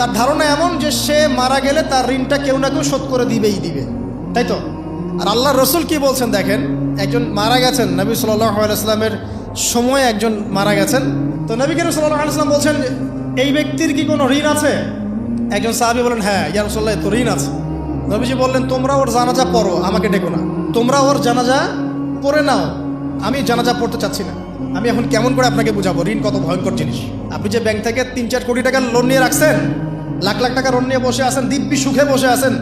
তার ধারণা এমন যে সে মারা গেলে তার ঋণটা কেউ না কেউ শোধ করে দিবেই দিবে। তাই তো? আর আল্লাহ রসুল কি বলছেন দেখেন? একজন মারা গেছেন, নবী সাল্লামের সময় একজন মারা গেছেন। তো নবী কেন সাল্লাম বলছেন, এই ব্যক্তির কি কোনো ঋণ আছে? একজন সাহাবি বলেন হ্যাঁ ইয়া রসল্লাহ তো ঋণ আছে। নবীজি বললেন, তোমরা ওর জানাজা পড়ো, আমাকে ডেকো না। তোমরা ওর জানাজা পড়ে নাও। আমি জানাজা পড়তে চাচ্ছি না। আমি এখন কেমন করে আপনাকে বুঝাবো? ঋণ কত ভয়ঙ্কর জিনিস। আপনি যে ব্যাংক থেকে তিন চার কোটি টাকার লোন নিয়ে রাখছেন লাখ লাখ টাকা লোন নিয়ে বসে আছেন, দিব্যি সুখে বসে আছেন,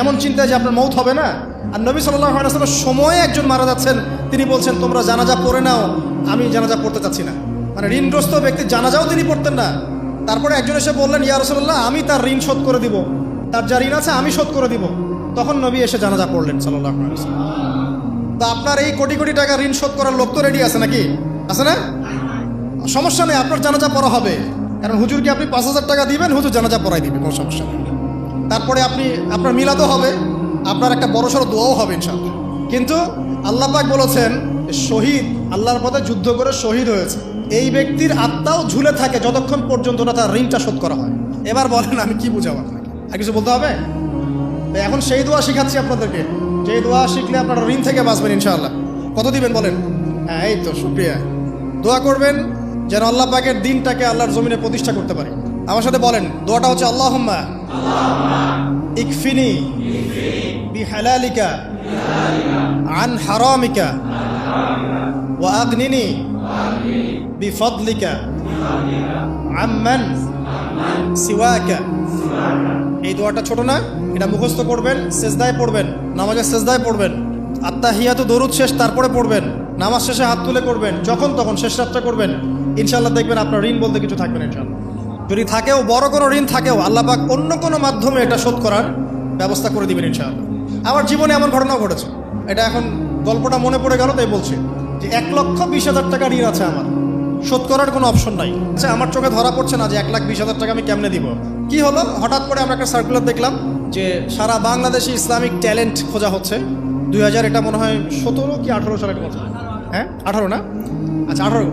এমন চিন্তায় যে আপনার মৌত হবে না? আর নবী সাল্লামের সময়ে একজন মারা যাচ্ছেন, তিনি বলছেন, তোমরা জানাজা পড়ে নাও, আমি জানাজা পড়তে চাচ্ছি না। মানে ঋণগ্রস্ত ব্যক্তি জানাজাও তিনি পড়তেন না। তারপরে একজন এসে বললেন, ইয়া রসল্লাহ আমি তার ঋণ শোধ করে দিব। তার যা ঋণ আছে, আমি শোধ করে দিব। তখন নবী এসে জানাজা পড়লেন সাল্লাহ তা আপনার এই কোটি কোটি টাকা ঋণ শোধ করার লোক তো রেডি আছে নাকি? আছে না? সমস্যা নেই, আপনার জানাজা পড়া হবে। কারণ হুজুরকে আপনি পাঁচ হাজার টাকা দিবেন, হুজুর জানাজা পড়াই দিবে, কোনো সমস্যা নেই। তারপরে আপনি, আপনার মিলাদও হবে, আপনার একটা বড় সড়ো দোয়াও হবে ইনশাল্লাহ কিন্তু আল্লাহ পাক বলেছেন শহীদ, আল্লাহর পথে যুদ্ধ করে শহীদ হয়েছে। এই ব্যক্তির আত্মাও ঝুলে থাকে যতক্ষণ পর্যন্ত না তার ঋণটা শোধ করা হয়। এবার বলেন, আমি কি বুঝাবো আপনাকে? আর কিছু বলতে হবে? এখন সেই দোয়া শিখাচ্ছি আপনাদেরকে। যে দোয়া শিখলে আপনারা ঋণ থেকে বাঁচবেন ইনশাআল্লাহ। কত দিবেন বলেন? হ্যাঁ এই তো, শুক্রিয়া। দোয়া করবেন যেন আল্লাহ পাকের দিনটাকে আল্লাহর জমিনে প্রতিষ্ঠা করতে পারে। আমার সাথে বলেন, দোয়াটা হচ্ছে আল্লাহ ইকফিনি বি হালালিকা আন হারামিকা ওয়া আগনিনি বি ফদলিকা আম্মান সিওয়াকা। এই দোয়াটা ছোট না, এটা মুখস্থ করবেন সেজদায় পড়বেন, নামাজের সেজদায় পড়বেন। আত্মাহিয়াত দরুদ শেষ, তারপরে পড়বেন। নামাজ শেষে হাত তুলে করবেন, যখন তখন শেষ রাতটা করবেন। ইনশাল্লাহ দেখবেন আপনার ঋণ বলতে কিছু থাকবে না ইনশাল্লাহ যদি থাকেও, বড় কোনো ঋণ থাকেও, আল্লাহ পাক অন্য কোনো মাধ্যমে এটা শোধ করার ব্যবস্থা করে দিবেন ইনশাআল্লাহ। আমার জীবনে এমন ঘটনাও ঘটেছে। এটা এখন গল্পটা মনে পড়ে গেল, তাই বলছি যে এক লক্ষ বিশ হাজার টাকা ঋণ আছে আমার। শোধ করার কোনো অপশন নাই। আচ্ছা আমার চোখে ধরা পড়ছে না যে এক লাখ বিশ হাজার টাকা আমি কেমনে দিব? কি হলো? হঠাৎ করে আমরা একটা সার্কুলার দেখলাম যে সারা বাংলাদেশে ইসলামিক ট্যালেন্ট খোঁজা হচ্ছে। দুই হাজার এটা মনে হয় সতেরো কি আঠারো সালের কথা। হ্যাঁ? আঠারো না? আচ্ছা আঠারো।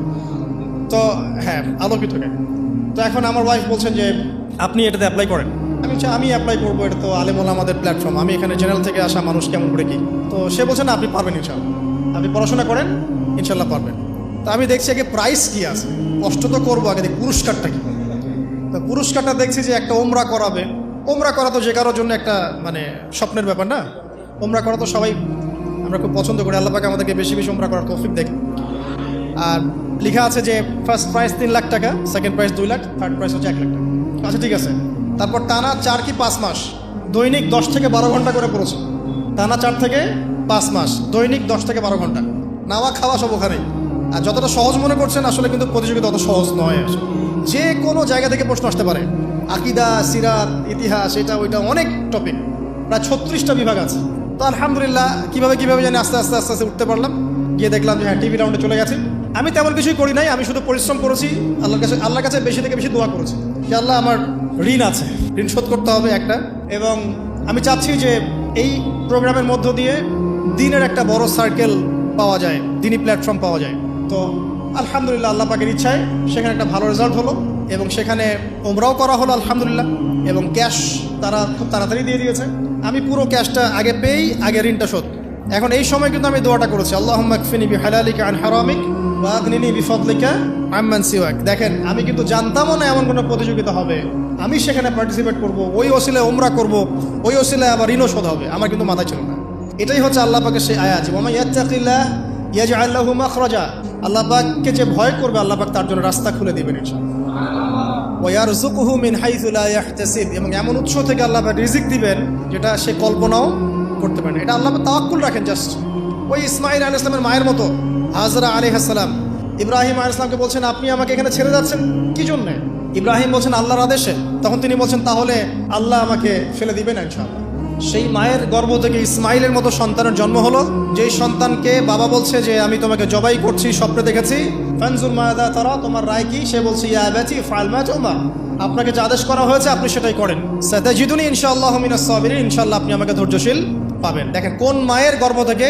তো হ্যাঁ আলোকিতকে তো এখন আমার ওয়াইফ বলছেন যে, আপনি এটাতে অ্যাপ্লাই করেন। আমি আমি অ্যাপ্লাই করব, এটা তো আলেমুল আমাদের প্ল্যাটফর্ম আমি এখানে জেনারেল থেকে আসা মানুষ, কেমন করে কি? তো সে বলছেন আপনি পারবেন ইনশাল্লাহ আপনি পড়াশোনা করেন ইনশাল্লাহ পারবেন। তো আমি দেখছি আগে প্রাইস কি আছে। কষ্ট তো করব আগে পুরস্কারটা কি। তো পুরস্কারটা দেখছি যে একটা ওমরা করাবে। ওমরা করা তো যে কারোর জন্য একটা মানে স্বপ্নের ব্যাপার না? ওমরা করা তো সবাই, আমরা খুব পছন্দ করি। আল্লাহ পাকে আমাদেরকে বেশি বেশি ওমরা করার তৌফিক দেখি আর লেখা আছে যে ফার্স্ট প্রাইস তিন লাখ টাকা সেকেন্ড প্রাইস দুই লাখ থার্ড প্রাইস হচ্ছে এক লাখ টাকা। আচ্ছা ঠিক আছে। তারপর টানা চার কি পাঁচ মাস? দৈনিক দশ থেকে বারো ঘণ্টা করে পড়েছে। টানা চার থেকে পাঁচ মাস, দৈনিক দশ থেকে বারো ঘণ্টা। নাওয়া খাওয়া সব ওখানেই। আর যতটা সহজ মনে করছেন, আসলে কিন্তু প্রতিযোগিতা অত সহজ নয় যে কোনো জায়গা থেকে প্রশ্ন আসতে পারে। আকিদা, সিরাত, ইতিহাস, এটা, ওইটা, অনেক টপিক প্রায় ছত্রিশটা বিভাগ আছে। তো আলহামদুলিল্লাহ, কীভাবে কীভাবে জানি আস্তে আস্তে আস্তে আস্তে উঠতে পারলাম। গিয়ে দেখলাম যে হ্যাঁ টিভি রাউন্ডে চলে গেছে। আমি তেমন কিছুই করি নাই, আমি শুধু পরিশ্রম করেছি। আল্লাহর কাছে আল্লাহর কাছে বেশি থেকে বেশি দোয়া করেছি। যে আল্লাহ আমার ঋণ আছে, ঋণ শোধ করতে হবে একটা। এবং আমি চাচ্ছি যে এই প্রোগ্রামের মধ্য দিয়ে দিনের একটা বড় সার্কেল পাওয়া যায় দিনই প্ল্যাটফর্ম পাওয়া যায়। তো আলহামদুলিল্লাহ আল্লাহ পাকের ইচ্ছায় সেখানে একটা ভালো রেজাল্ট হলো এবং সেখানে ওমরাও করা হলো আলহামদুলিল্লাহ এবং ক্যাশ তারা খুব তাড়াতাড়ি দিয়ে দিয়েছে। আমি পুরো ক্যাশটা আগে পেয়েই আগে ঋণটা শোধ। এখন এই সময় কিন্তু আমি দোয়াটা করেছি আল্লাহ হারামিক দেখেন, আমি কিন্তু জানতামও না এমন কোনো প্রতিযোগিতা হবে। আমি সেখানে পার্টিসিপেট করব, ওই ওসিলায় ওমরা করব, ওই ওসিলায় আবার ঋণও শোধ হবে, আমার কিন্তু মাথায় ছিল না। এটাই হচ্ছে আল্লাহ পাকের সেই আয়াত ওমা মাখরাজা। আল্লাহ পাককে যে ভয় করবে, আল্লাহ পাক তার জন্য রাস্তা খুলে দিবেন এবং এমন উৎস থেকে আল্লাহ পাক রিজিক দিবেন, যেটা সে কল্পনাও করতে পারে না এটা আল্লাহ তাক্কুল রাখেন জাস্ট ওই ইসমাইল আল ইসলামের মায়ের মতো, হাজরা আলী হাসালাম ইব্রাহিম আল ইসলামকে বলছেন, আপনি আমাকে এখানে ছেড়ে যাচ্ছেন কি জন্যে? ইব্রাহিম বলছেন, আল্লাহর আদেশে। তখন তিনি বলছেন, তাহলে আল্লাহ আমাকে ফেলে দিবেন ইনশাআল্লাহ। সেই মায়ের গর্ভ থেকে ইসমাইলের মতো সন্তানের জন্ম হলো। যেই সন্তানকে বাবা বলছে যে, আমি তোমাকে জবাই করছি, স্বপ্নে দেখেছি। ফানজুল মায়াদা তারা, তোমার রায় কি? সে বলছে, ইয়া ব্যাচি ফালমা চৌমা আপনাকে যে আদেশ করা হয়েছে, আপনি সেটাই করেন। সাতাজিদুনি ইনশাআল্লাহ মিনাস সাবিরিন, ইনশাআল্লাহ আপনি আমাকে ধৈর্যশীল পাবেন। দেখেন, কোন মায়ের গর্ভ থেকে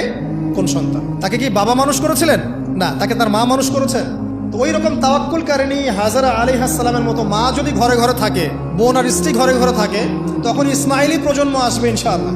কোন সন্তান? তাকে কি বাবা মানুষ করেছিলেন? না, তাকে তার মা মানুষ করেছেন তো ওই রকম তাওয়াক্কুল কারিনী হাজারা আলী হাসালামের মতো মা যদি ঘরে ঘরে থাকে, বোন আর স্ত্রী ঘরে ঘরে থাকে তখন ইসমাইলি প্রজন্ম আসবে ইনশাআল্লাহ।